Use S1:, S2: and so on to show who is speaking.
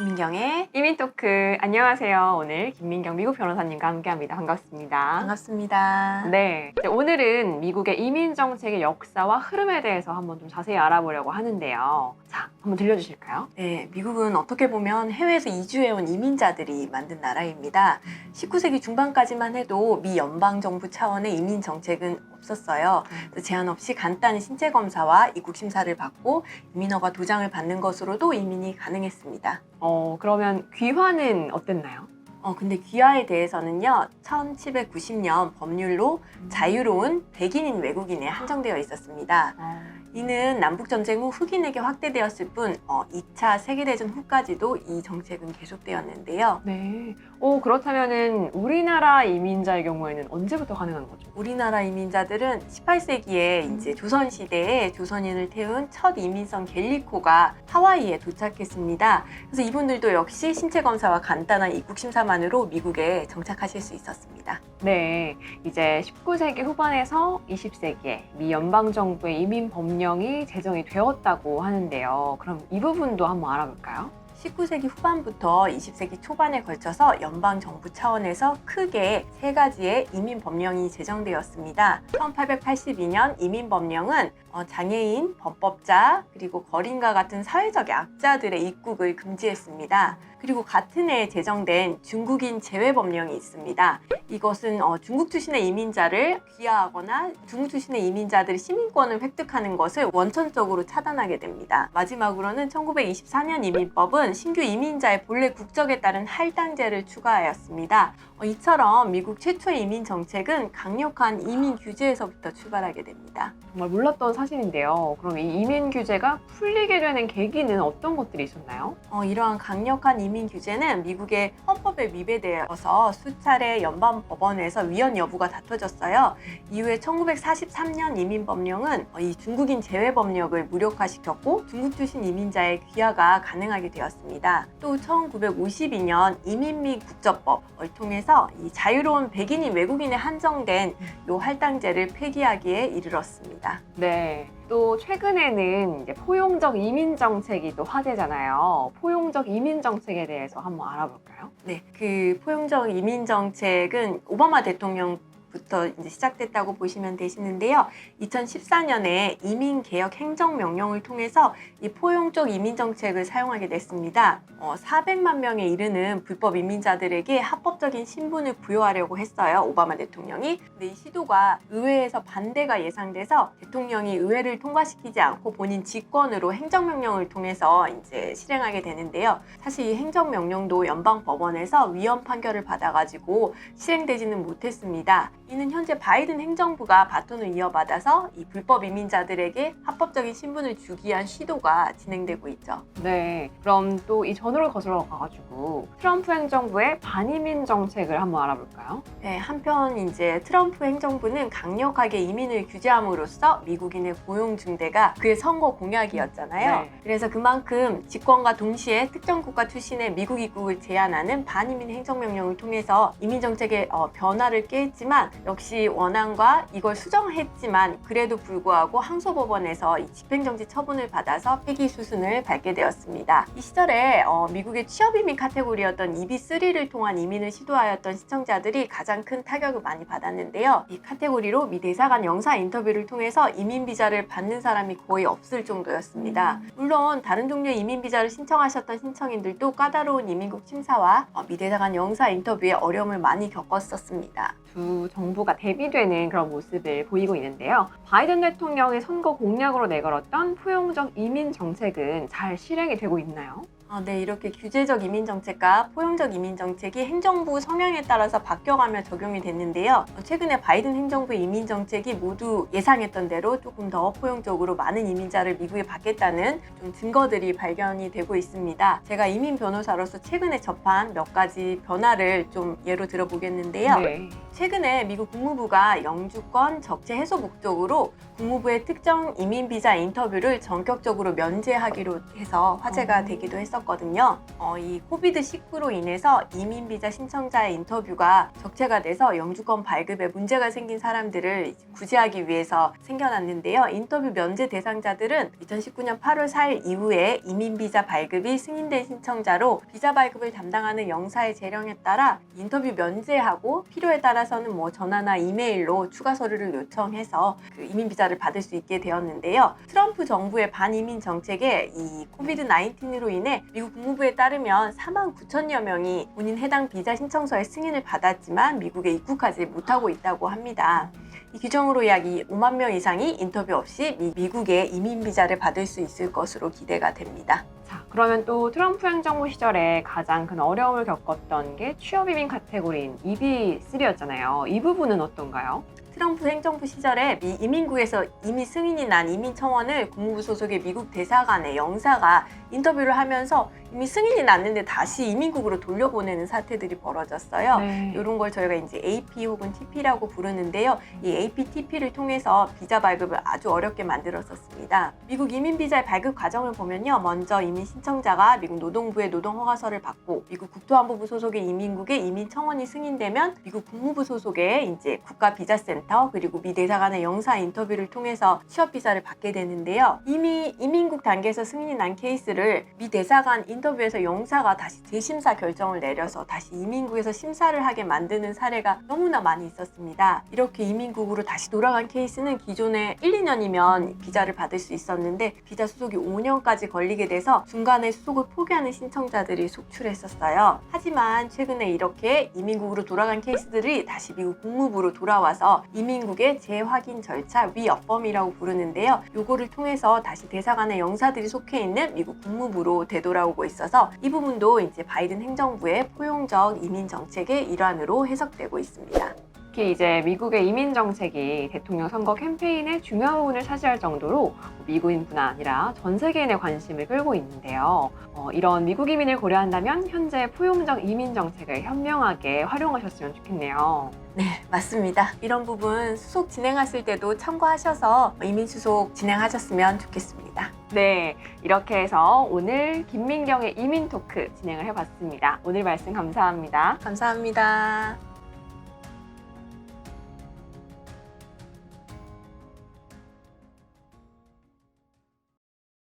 S1: 김민경의
S2: 이민 토크 안녕하세요. 오늘 김민경 미국 변호사님과 함께합니다. 반갑습니다.
S1: 반갑습니다.
S2: 네, 이제 오늘은 미국의 이민 정책의 역사와 흐름에 대해서 한번 좀 자세히 알아보려고 하는데요. 자, 한번 들려주실까요?
S1: 네, 미국은 어떻게 보면 해외에서 이주해온 이민자들이 만든 나라입니다. 19세기 중반까지만 해도 미 연방정부 차원의 이민 정책은 없었어요. 제한 없이 간단히 신체 검사와 입국 심사를 받고 이민허가 도장을 받는 것으로도 이민이 가능했습니다.
S2: 어, 그러면 귀화는 어땠나요?
S1: 어, 근데 귀화에 대해서는요, 1790년 법률로 자유로운 백인인 외국인에 한정되어 있었습니다. 이는 남북전쟁 후 흑인에게 확대되었을 뿐, 어, 2차 세계대전 후까지도 이 정책은 계속되었는데요.
S2: 네. 오, 그렇다면은 우리나라 이민자의 경우에는 언제부터 가능한 거죠?
S1: 우리나라 이민자들은 18세기에 이제 조선시대에 조선인을 태운 첫 이민선 갤리코가 하와이에 도착했습니다. 그래서 이분들도 역시 신체 검사와 간단한 입국 심사만으로 미국에 정착하실 수 있었습니다.
S2: 네, 이제 19세기 후반에서 20세기에 미 연방정부의 이민 법 령이 제정이 되었다고 하는데요. 그럼 이 부분도 한번 알아볼까요?
S1: 19세기 후반부터 20세기 초반에 걸쳐서 연방 정부 차원에서 크게 세 가지의 이민 법령이 제정되었습니다. 1882년 이민 법령은 어, 장애인, 범법자, 그리고 거린과 같은 사회적 약자들의 입국을 금지했습니다. 그리고 같은 해에 제정된 중국인 제외 법령이 있습니다. 이것은 어, 중국 출신의 이민자를 귀화하거나 중국 출신의 이민자들이 시민권을 획득하는 것을 원천적으로 차단하게 됩니다. 마지막으로는 1924년 이민법은 신규 이민자의 본래 국적에 따른 할당제를 추가하였습니다. 어, 이처럼 미국 최초의 이민 정책은 강력한 이민 규제에서부터 출발하게 됩니다.
S2: 정말 몰랐던 사실인데요. 그럼 이 이민 규제가 풀리게 되는 계기는 어떤 것들이 있었나요?
S1: 어, 이러한 강력한 이민 규제는 미국의 헌법에 위배되어서 수차례 연방 법원에서 위헌 여부가 다퉈졌어요. 이후에 1943년 이민 법령은 어, 이 중국인 제외 법령을 무력화시켰고 중국 출신 이민자의 귀화가 가능하게 되었습니다. 또 1952년 이민 및 국적법을 통해서 이 자유로운 백인인 외국인에 한정된 요 할당제를 폐기하기에 이르렀습니다.
S2: 네. 또 최근에는 이제 포용적 이민 정책이 또 화제잖아요. 포용적 이민 정책에 대해서 한번 알아볼까요?
S1: 네, 그 포용적 이민 정책은 오바마 대통령 부터 이제 시작됐다고 보시면 되시는데요. 2014년에 이민 개혁 행정 명령을 통해서 이 포용적 이민 정책을 사용하게 됐습니다. 어, 400만 명에 이르는 불법 이민자들에게 합법적인 신분을 부여하려고 했어요. 오바마 대통령이. 근데 이 시도가 의회에서 반대가 예상돼서 대통령이 의회를 통과시키지 않고 본인 직권으로 행정 명령을 통해서 이제 실행하게 되는데요. 사실 이 행정 명령도 연방 법원에서 위헌 판결을 받아가지고 실행되지는 못했습니다. 이는 현재 바이든 행정부가 바톤을 이어받아서 이 불법 이민자들에게 합법적인 신분을 주기 위한 시도가 진행되고 있죠.
S2: 네. 그럼 또 이 전후를 거슬러 가가지고 트럼프 행정부의 반이민 정책을 한번 알아볼까요?
S1: 네, 한편 이제 트럼프 행정부는 강력하게 이민을 규제함으로써 미국인의 고용 증대가 그의 선거 공약이었잖아요.
S2: 네.
S1: 그래서 그만큼 집권과 동시에 특정 국가 출신의 미국 입국을 제한하는 반이민 행정명령을 통해서 이민 정책의 어, 변화를 꾀했지만 역시 원안과 이걸 수정했지만 그래도 불구하고 항소법원에서 이 집행정지 처분을 받아서 폐기 수순을 밟게 되었습니다. 이 시절에 어, 미국의 취업 이민 카테고리였던 EB3를 통한 이민을 시도하였던 시청자들이 가장 큰 타격을 많이 받았는데요. 이 카테고리로 미 대사관 영사 인터뷰를 통해서 이민 비자를 받는 사람이 거의 없을 정도였습니다. 물론 다른 종류의 이민 비자를 신청하셨던 신청인들도 까다로운 이민국 심사와 어, 미 대사관 영사 인터뷰에 어려움을 많이 겪었었습니다.
S2: 두 정부가 대비되는 그런 모습을 보이고 있는데요. 바이든 대통령의 선거 공약으로 내걸었던 포용적 이민 정책은 잘 실행이 되고 있나요?
S1: 아, 네, 이렇게 규제적 이민 정책과 포용적 이민 정책이 행정부 성향에 따라서 바뀌어가며 적용이 됐는데요. 어, 최근에 바이든 행정부의 이민 정책이 모두 예상했던 대로 조금 더 포용적으로 많은 이민자를 미국에 받겠다는 좀 증거들이 발견이 되고 있습니다. 제가 이민 변호사로서 최근에 접한 몇 가지 변화를 좀 예로 들어보겠는데요.
S2: 네.
S1: 최근에 미국 국무부가 영주권 적재 해소 목적으로 국무부의 특정 이민 비자 인터뷰를 전격적으로 면제하기로 해서 화제가
S2: 어.
S1: 되기도 했었고 했었거든요. 어, 이 코비드 19로 인해서 이민 비자 신청자의 인터뷰가 적체가 돼서 영주권 발급에 문제가 생긴 사람들을 구제하기 위해서 생겨났는데요. 인터뷰 면제 대상자들은 2019년 8월 4일 이후에 이민 비자 발급이 승인된 신청자로 비자 발급을 담당하는 영사의 재령에 따라 인터뷰 면제하고 필요에 따라서는 뭐 전화나 이메일로 추가 서류를 요청해서 그 이민 비자를 받을 수 있게 되었는데요. 트럼프 정부의 반이민 정책에 이 코비드 19으로 인해 미국 국무부에 따르면 4만 9천여 명이 본인 해당 비자 신청서의 승인을 받았지만 미국에 입국하지 못하고 있다고 합니다. 이 규정으로 약 5만 명 이상이 인터뷰 없이 미, 미국의 이민 비자를 받을 수 있을 것으로 기대가 됩니다.
S2: 자, 그러면 또 트럼프 행정부 시절에 가장 큰 어려움을 겪었던 게 취업 이민 카테고리인 EB3였잖아요. 이 부분은 어떤가요?
S1: 트럼프 행정부 시절에 미 이민국에서 이미 승인이 난 이민 청원을 국무부 소속의 미국 대사관의 영사가 인터뷰를 하면서 이미 승인이 났는데 다시 이민국으로 돌려보내는 사태들이 벌어졌어요.
S2: 네.
S1: 이런 걸 저희가 이제 AP 혹은 TP라고 부르는데요. 이 AP, TP를 통해서 비자 발급을 아주 어렵게 만들었었습니다. 미국 이민 비자의 발급 과정을 보면요. 먼저 이민 신청자가 미국 노동부의 노동 허가서를 받고 미국 국토안보부 소속의 이민국의 이민 청원이 승인되면 미국 국무부 소속의 이제 국가 비자센터 그리고 미 대사관의 영사 인터뷰를 통해서 취업 비자를 받게 되는데요. 이미 이민국 단계에서 승인이 난 케이스를 미 대사관 인터뷰에서 영사가 다시 재심사 결정을 내려서 다시 이민국에서 심사를 하게 만드는 사례가 너무나 많이 있었습니다. 이렇게 이민국으로 다시 돌아간 케이스는 기존에 1, 2년이면 비자를 받을 수 있었는데 비자 수속이 5년까지 걸리게 돼서 중간에 수속을 포기하는 신청자들이 속출했었어요. 하지만 최근에 이렇게 이민국으로 돌아간 케이스들이 다시 미국 국무부로 돌아와서 이민국의 재확인 절차 위협범이라고 부르는데요. 요거를 통해서 다시 대사관의 영사들이 속해 있는 미국 국무부로 되돌아오고 있어서 이 부분도 이제 바이든 행정부의 포용적 이민 정책의 일환으로 해석되고 있습니다.
S2: 특히 이제 미국의 이민 정책이 대통령 선거 캠페인의 중요한 부분을 차지할 정도로 미국인뿐 아니라 전 세계인의 관심을 끌고 있는데요. 어, 이런 미국 이민을 고려한다면 현재 포용적 이민 정책을 현명하게 활용하셨으면 좋겠네요.
S1: 네, 맞습니다. 이런 부분 수속 진행하실 때도 참고하셔서 이민 수속 진행하셨으면 좋겠습니다.
S2: 네, 이렇게 해서 오늘 김민경의 이민 토크 진행을 해봤습니다. 오늘 말씀 감사합니다.
S1: 감사합니다.